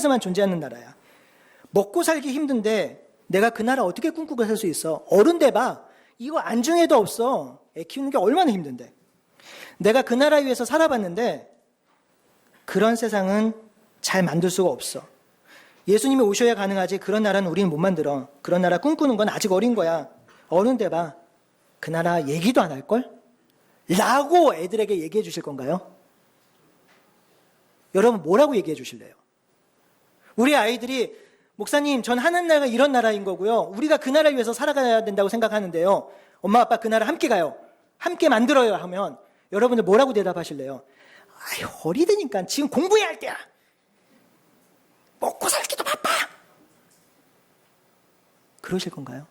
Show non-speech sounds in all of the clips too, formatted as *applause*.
안에서만 존재하는 나라야. 먹고 살기 힘든데 내가 그 나라 어떻게 꿈꾸고 살 수 있어? 어른 돼봐. 이거 안중에도 없어. 애 키우는 게 얼마나 힘든데. 내가 그 나라 위해서 살아봤는데 그런 세상은 잘 만들 수가 없어. 예수님이 오셔야 가능하지 그런 나라는 우리는 못 만들어. 그런 나라 꿈꾸는 건 아직 어린 거야. 어른 돼봐. 그 나라 얘기도 안 할걸? 라고 애들에게 얘기해 주실 건가요? 여러분 뭐라고 얘기해 주실래요? 우리 아이들이 목사님 전 하는 나라가 이런 나라인 거고요. 우리가 그 나라를 위해서 살아가야 된다고 생각하는데요. 엄마 아빠 그 나라 함께 가요. 함께 만들어요 하면 여러분들 뭐라고 대답하실래요? 아유 어리드니까 지금 공부해야 할 때야. 먹고 살기도 바빠. 그러실 건가요?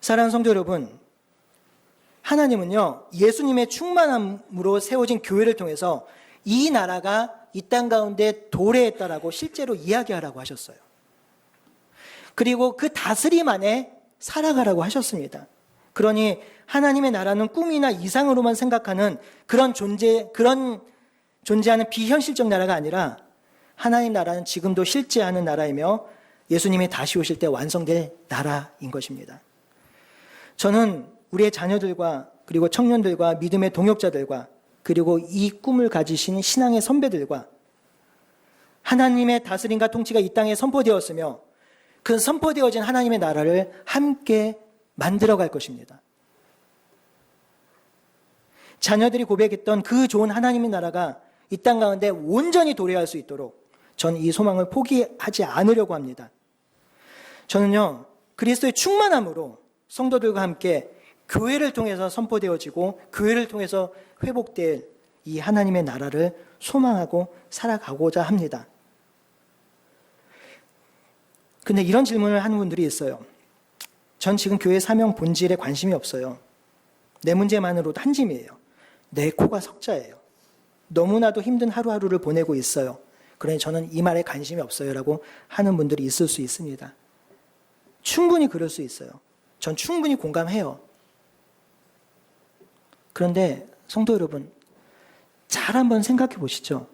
사랑하는 성도 여러분, 하나님은요, 예수님의 충만함으로 세워진 교회를 통해서 이 나라가 이 땅 가운데 도래했다라고 실제로 이야기하라고 하셨어요. 그리고 그 다스림 안에 살아가라고 하셨습니다. 그러니 하나님의 나라는 꿈이나 이상으로만 생각하는 그런 존재, 그런 존재하는 비현실적 나라가 아니라 하나님 나라는 지금도 실제하는 나라이며 예수님이 다시 오실 때 완성될 나라인 것입니다. 저는 우리의 자녀들과 그리고 청년들과 믿음의 동역자들과 그리고 이 꿈을 가지신 신앙의 선배들과 하나님의 다스림과 통치가 이 땅에 선포되었으며 그 선포되어진 하나님의 나라를 함께 만들어 갈 것입니다. 자녀들이 고백했던 그 좋은 하나님의 나라가 이 땅 가운데 온전히 도래할 수 있도록 저는 이 소망을 포기하지 않으려고 합니다. 저는요, 그리스도의 충만함으로 성도들과 함께 교회를 통해서 선포되어지고 교회를 통해서 회복될 이 하나님의 나라를 소망하고 살아가고자 합니다. 근데 이런 질문을 하는 분들이 있어요. 전 지금 교회 사명 본질에 관심이 없어요. 내 문제만으로도 한 짐이에요. 내 코가 석자예요. 너무나도 힘든 하루하루를 보내고 있어요. 그러니 저는 이 말에 관심이 없어요라고 하는 분들이 있을 수 있습니다. 충분히 그럴 수 있어요. 전 충분히 공감해요. 그런데 성도 여러분, 잘 한번 생각해 보시죠.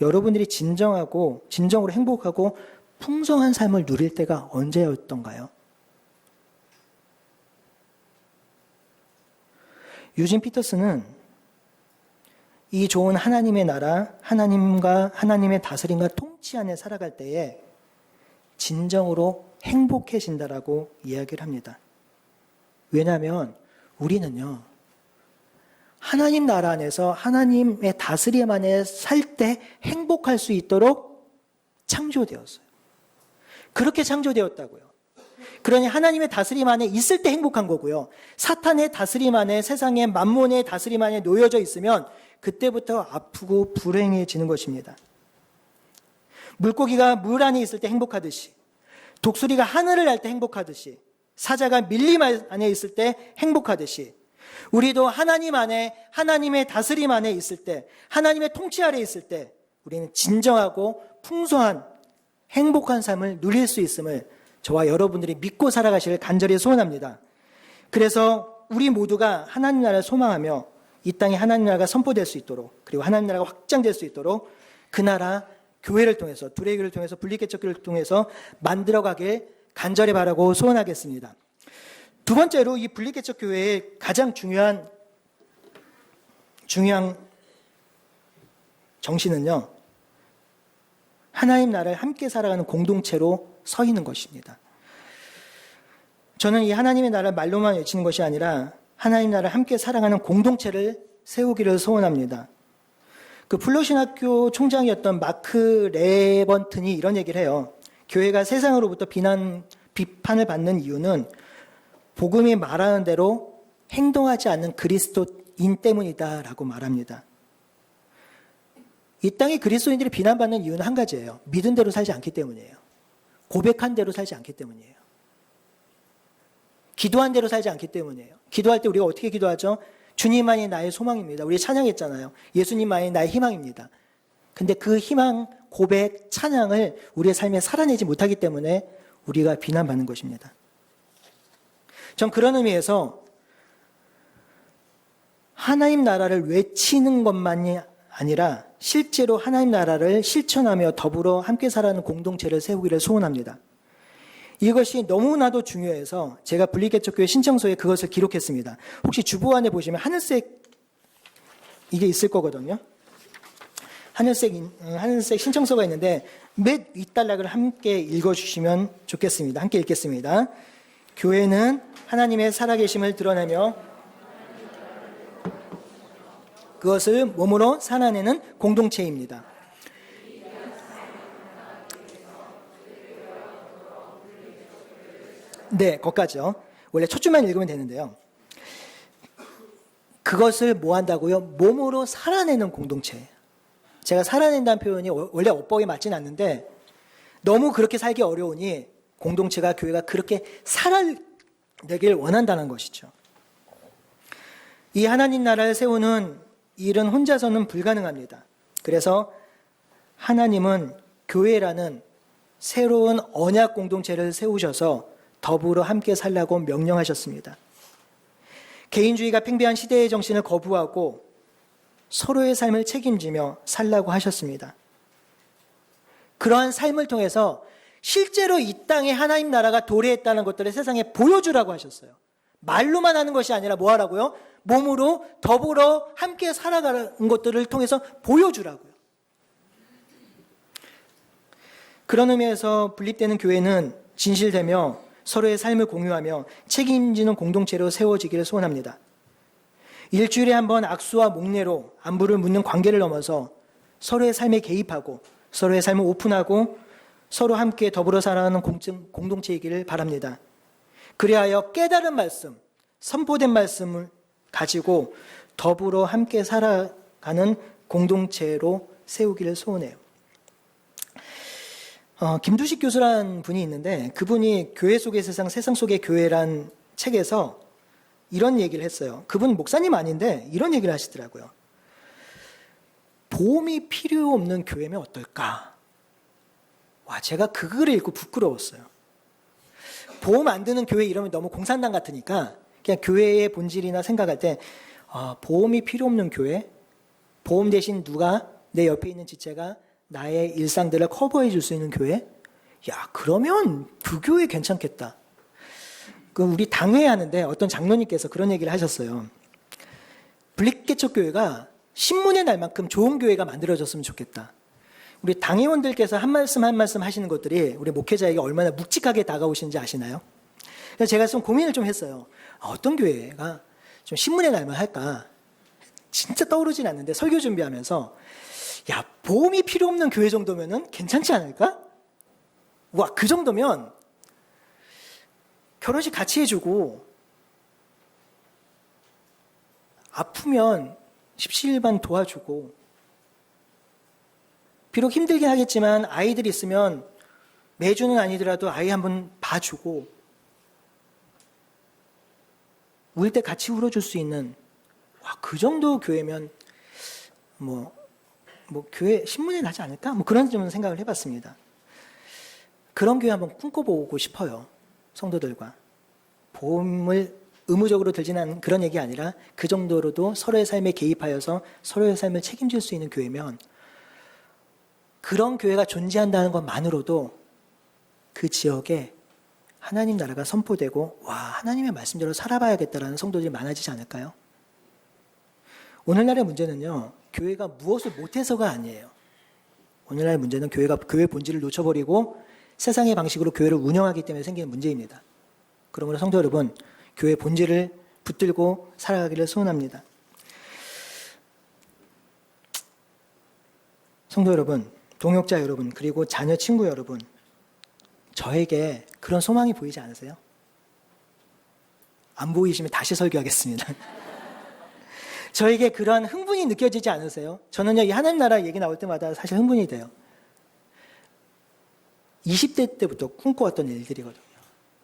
여러분들이 진정하고, 진정으로 행복하고 풍성한 삶을 누릴 때가 언제였던가요? 유진 피터스는 이 좋은 하나님의 나라, 하나님과 하나님의 다스림과 통치 안에 살아갈 때에 진정으로 행복해진다라고 이야기를 합니다. 왜냐하면 우리는요, 하나님 나라 안에서 하나님의 다스림 안에 살 때 행복할 수 있도록 창조되었어요. 그렇게 창조되었다고요. 그러니 하나님의 다스림 안에 있을 때 행복한 거고요. 사탄의 다스림 안에 세상의 만몬의 다스림 안에 놓여져 있으면 그때부터 아프고 불행해지는 것입니다. 물고기가 물 안에 있을 때 행복하듯이 독수리가 하늘을 날 때 행복하듯이 사자가 밀림 안에 있을 때 행복하듯이 우리도 하나님 안에 하나님의 다스림 안에 있을 때 하나님의 통치 아래 있을 때 우리는 진정하고 풍성한 행복한 삶을 누릴 수 있음을 저와 여러분들이 믿고 살아가시길 간절히 소원합니다. 그래서 우리 모두가 하나님 나라를 소망하며 이 땅에 하나님 나라가 선포될 수 있도록 그리고 하나님 나라가 확장될 수 있도록 그 나라 교회를 통해서 두레교를 통해서 분리개척교를 통해서 만들어가길 간절히 바라고 소원하겠습니다. 두 번째로 이 분리개척 교회의 가장 중요한 중요한 정신은요. 하나님 나라를 함께 살아가는 공동체로 서 있는 것입니다. 저는 이 하나님의 나라를 말로만 외치는 것이 아니라 하나님 나라를 함께 살아가는 공동체를 세우기를 소원합니다. 그 플로신 학교 총장이었던 마크 레번튼이 이런 얘기를 해요. 교회가 세상으로부터 비난, 비판을 받는 이유는 복음이 말하는 대로 행동하지 않는 그리스도인 때문이다라고 말합니다. 이 땅에 그리스도인들이 비난받는 이유는 한 가지예요. 믿은 대로 살지 않기 때문이에요. 고백한 대로 살지 않기 때문이에요. 기도한 대로 살지 않기 때문이에요. 기도할 때 우리가 어떻게 기도하죠? 주님만이 나의 소망입니다. 우리 찬양했잖아요. 예수님만이 나의 희망입니다. 근데 그 희망, 고백, 찬양을 우리의 삶에 살아내지 못하기 때문에 우리가 비난받는 것입니다. 전 그런 의미에서 하나님 나라를 외치는 것만이 아니라 실제로 하나님 나라를 실천하며 더불어 함께 살아가는 공동체를 세우기를 소원합니다. 이것이 너무나도 중요해서 제가 분리개척교회 신청서에 그것을 기록했습니다. 혹시 주보안에 보시면 하늘색 이게 있을 거거든요. 하늘색, 인- 어, 하늘색 신청서가 있는데 몇 윗단락을 함께 읽어주시면 좋겠습니다. 함께 읽겠습니다. 교회는 하나님의 살아계심을 드러내며 그것을 몸으로 살아내는 공동체입니다. 네, 거기까지요. 원래 첫 줄만 읽으면 되는데요. 그것을 뭐 한다고요? 몸으로 살아내는 공동체. 제가 살아낸다는 표현이 워- 원래 어법에 맞진 않는데 너무 그렇게 살기 어려우니 공동체가 교회가 그렇게 살아내길 원한다는 것이죠. 이 하나님 나라를 세우는 일은 혼자서는 불가능합니다. 그래서 하나님은 교회라는 새로운 언약 공동체를 세우셔서 더불어 함께 살라고 명령하셨습니다. 개인주의가 팽배한 시대의 정신을 거부하고 서로의 삶을 책임지며 살라고 하셨습니다. 그러한 삶을 통해서 실제로 이 땅에 하나님 나라가 도래했다는 것들을 세상에 보여주라고 하셨어요. 말로만 하는 것이 아니라 뭐 하라고요? 몸으로 더불어 함께 살아가는 것들을 통해서 보여주라고요. 그런 의미에서 분립되는 교회는 진실되며 서로의 삶을 공유하며 책임지는 공동체로 세워지기를 소원합니다. 일주일에 한 번 악수와 목례로 안부를 묻는 관계를 넘어서 서로의 삶에 개입하고 서로의 삶을 오픈하고 서로 함께 더불어 살아가는 공증- 공동체이기를 바랍니다. 그리하여 깨달은 말씀, 선포된 말씀을 가지고 더불어 함께 살아가는 공동체로 세우기를 소원해요. 어, 김두식 교수란 분이 있는데 그분이 교회 속의 세상, 세상 속의 교회란 책에서 이런 얘기를 했어요. 그분 목사님 아닌데 이런 얘기를 하시더라고요. 보험이 필요 없는 교회면 어떨까? 와, 제가 그 글을 읽고 부끄러웠어요. 보험 안 드는 교회 이러면 너무 공산당 같으니까 그냥 교회의 본질이나 생각할 때 아, 보험이 필요 없는 교회? 보험 대신 누가 내 옆에 있는 지체가 나의 일상들을 커버해 줄 수 있는 교회? 야, 그러면 그 교회 괜찮겠다. 그 우리 당회 하는데 어떤 장로님께서 그런 얘기를 하셨어요. 블릭개척 교회가 신문의 날만큼 좋은 교회가 만들어졌으면 좋겠다. 우리 당회원들께서 한 말씀 한 말씀 하시는 것들이 우리 목회자에게 얼마나 묵직하게 다가오시는지 아시나요? 그래서 제가 좀 고민을 좀 했어요. 아, 어떤 교회가 좀 신문의 날만 할까? 진짜 떠오르진 않는데 설교 준비하면서 야 보험이 필요 없는 교회 정도면은 괜찮지 않을까? 와 그 정도면 결혼식 같이 해주고 아프면 십시일반 도와주고 비록 힘들긴 하겠지만 아이들이 있으면 매주는 아니더라도 아이 한번 봐주고 울 때 같이 울어줄 수 있는 와 그 정도 교회면 뭐, 뭐 교회 신문에 나지 않을까? 뭐 그런 좀 생각을 해봤습니다. 그런 교회 한번 꿈꿔보고 싶어요. 성도들과. 보험을 의무적으로 들지는 그런 얘기 아니라 그 정도로도 서로의 삶에 개입하여서 서로의 삶을 책임질 수 있는 교회면 그런 교회가 존재한다는 것만으로도 그 지역에 하나님 나라가 선포되고 와 하나님의 말씀대로 살아봐야겠다라는 성도들이 많아지지 않을까요? 오늘날의 문제는요 교회가 무엇을 못해서가 아니에요. 오늘날 문제는 교회가 교회 본질을 놓쳐버리고 세상의 방식으로 교회를 운영하기 때문에 생기는 문제입니다. 그러므로 성도 여러분 교회 본질을 붙들고 살아가기를 소원합니다. 성도 여러분, 동역자 여러분, 그리고 자녀 친구 여러분, 저에게 그런 소망이 보이지 않으세요? 안 보이시면 다시 설교하겠습니다. *laughs* 저에게 그러한 흥분이 느껴지지 않으세요? 저는요, 이 하나님 나라 얘기 나올 때마다 사실 흥분이 돼요. 20대 때부터 꿈꿔왔던 일들이거든요.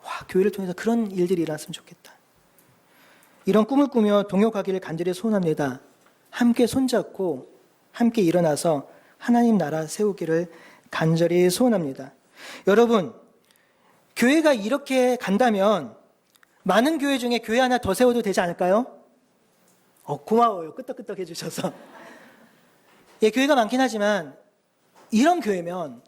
와, 교회를 통해서 그런 일들이 일어났으면 좋겠다. 이런 꿈을 꾸며 동역하기를 간절히 소원합니다. 함께 손잡고 함께 일어나서 하나님 나라 세우기를 간절히 소원합니다. 여러분, 교회가 이렇게 간다면 많은 교회 중에 교회 하나 더 세워도 되지 않을까요? 어, 고마워요. 끄떡끄떡 해주셔서. *laughs* 예, 교회가 많긴 하지만 이런 교회면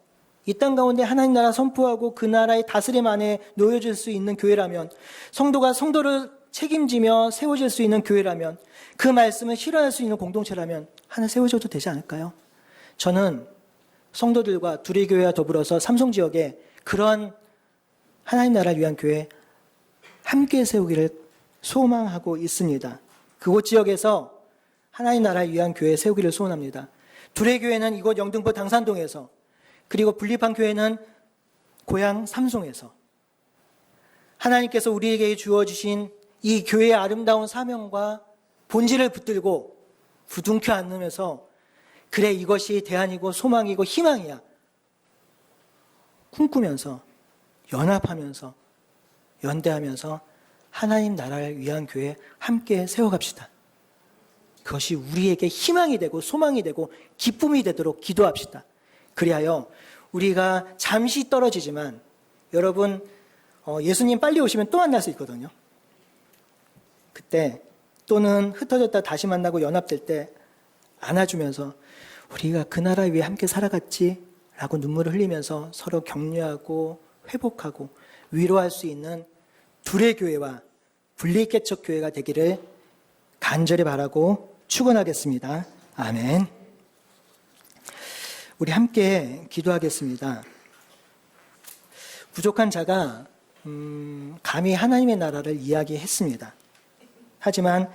이 땅 가운데 하나님 나라 선포하고 그 나라의 다스림 안에 놓여질 수 있는 교회라면 성도가 성도를 책임지며 세워질 수 있는 교회라면 그 말씀을 실현할 수 있는 공동체라면 하나 세워줘도 되지 않을까요? 저는 성도들과 두리교회와 더불어서 삼성 지역에 그런 하나님 나라를 위한 교회 함께 세우기를 소망하고 있습니다. 그곳 지역에서 하나님 나라를 위한 교회 세우기를 소원합니다. 둘의 교회는 이곳 영등포 당산동에서 그리고 분립한 교회는 고향 삼송에서 하나님께서 우리에게 주어주신 이 교회의 아름다운 사명과 본질을 붙들고 부둥켜 안으면서 그래 이것이 대안이고 소망이고 희망이야 꿈꾸면서 연합하면서 연대하면서 하나님 나라를 위한 교회 함께 세워갑시다. 그것이 우리에게 희망이 되고 소망이 되고 기쁨이 되도록 기도합시다. 그리하여 우리가 잠시 떨어지지만 여러분 어, 예수님 빨리 오시면 또 만날 수 있거든요. 그때 또는 흩어졌다 다시 만나고 연합될 때 안아주면서 우리가 그 나라 위해 함께 살아갔지 라고 눈물을 흘리면서 서로 격려하고 회복하고 위로할 수 있는 둘의 교회와 분리개척 교회가 되기를 간절히 바라고 축원하겠습니다. 아멘. 우리 함께 기도하겠습니다. 부족한 자가 음, 감히 하나님의 나라를 이야기했습니다. 하지만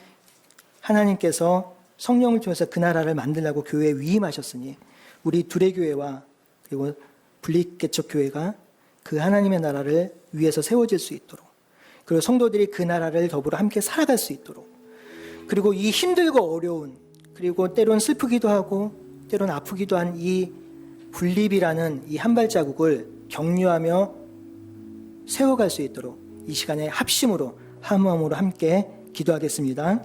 하나님께서 성령을 통해서 그 나라를 만들라고 교회에 위임하셨으니 우리 둘의 교회와 그리고 분리개척 교회가 그 하나님의 나라를 위해서 세워질 수 있도록 그리고 성도들이 그 나라를 더불어 함께 살아갈 수 있도록 그리고 이 힘들고 어려운 그리고 때론 슬프기도 하고 때론 아프기도 한 이 분립이라는 이 한 발자국을 격려하며 세워갈 수 있도록 이 시간에 합심으로 한 마음으로 함께 기도하겠습니다.